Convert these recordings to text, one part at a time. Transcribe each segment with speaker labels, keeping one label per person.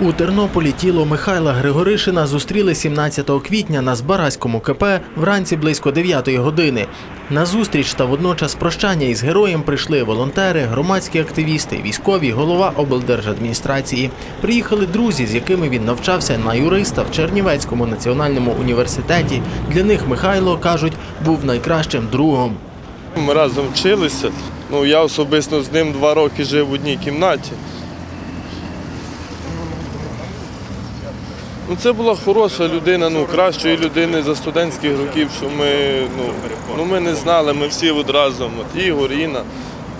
Speaker 1: У Тернополі тіло Михайла Григоришина зустріли 17 квітня на Збаразькому КП вранці близько 9 години. На зустріч та водночас прощання із героєм прийшли волонтери, громадські активісти, військові, голова облдержадміністрації. Приїхали друзі, з якими він навчався на юриста в Чернівецькому національному університеті. Для них Михайло кажуть, був найкращим другом.
Speaker 2: Ми разом вчилися. Ну, я особисто з ним два роки жив в одній кімнаті. Ну, це була хороша людина, ну, кращої людини за студентських років, що ми, ну, ну, ми не знали, ми всі одразу, от Ігор, Інна,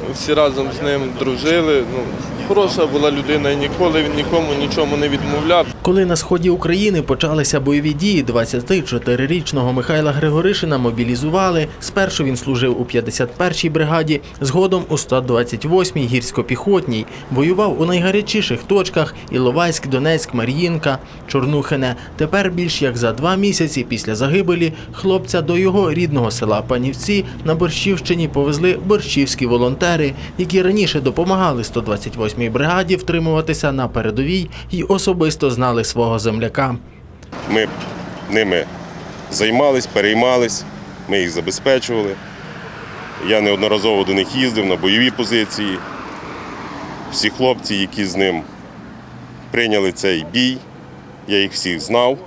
Speaker 2: ми всі разом з ним дружили. Ну, хороша була людина і ніколи він нікому нічому не відмовляв.
Speaker 1: Коли на сході України почалися бойові дії, 24-річного Михайла Григоришина мобілізували. Спершу він служив у 51-й бригаді, згодом у 128-й гірсько-піхотній. Воював у найгарячіших точках Іловайськ, Донецьк, Мар'їнка, Чорнухине. Тепер більш як за два місяці після загибелі хлопця до його рідного села Панівці на Борщівщині повезли борщівські волонтери, які раніше допомагали 128-й бригаді втримуватися на передовій і особисто знали свого земляка.
Speaker 3: Ми ними займались, переймались, ми їх забезпечували. Я неодноразово до них їздив на бойові позиції. Всі хлопці, які з ним прийняли цей бій, я їх всіх знав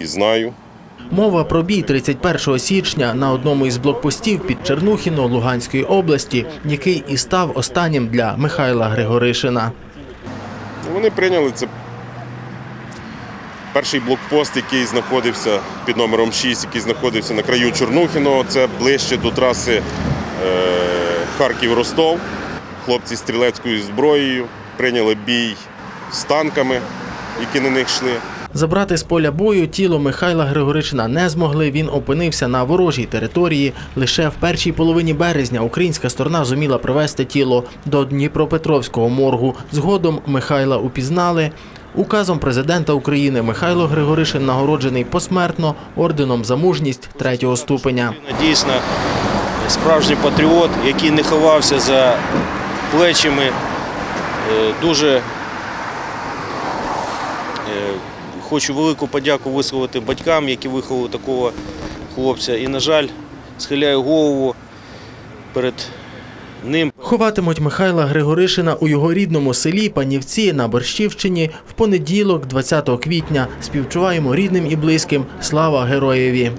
Speaker 3: і знаю.
Speaker 1: Мова про бій 31 січня на одному із блокпостів під Чернухіно Луганської області, який і став останнім для Михайла Григоришина.
Speaker 3: Вони прийняли це перший блокпост, який знаходився під номером 6, який знаходився на краю Чорнухіного. Це ближче до траси е, Харків-Ростов. Хлопці стрілецькою зброєю прийняли бій з танками, які на них йшли.
Speaker 1: Забрати з поля бою тіло Михайла Григоришина не змогли. Він опинився на ворожій території. Лише в першій половині березня українська сторона зуміла привезти тіло до Дніпропетровського моргу. Згодом Михайла упізнали. Указом президента України Михайло Григоришин нагороджений посмертно орденом за мужність третього ступеня.
Speaker 4: Дійсно, справжній патріот, який не ховався за плечами. Е, Дуже е, хочу велику подяку висловити батькам, які виховали такого хлопця. І, на жаль, схиляю голову перед ним.
Speaker 1: Ховатимуть Михайла Григоришина у його рідному селі Панівці на Борщівщині в понеділок, 20 квітня. Співчуваємо рідним і близьким. Слава героєві!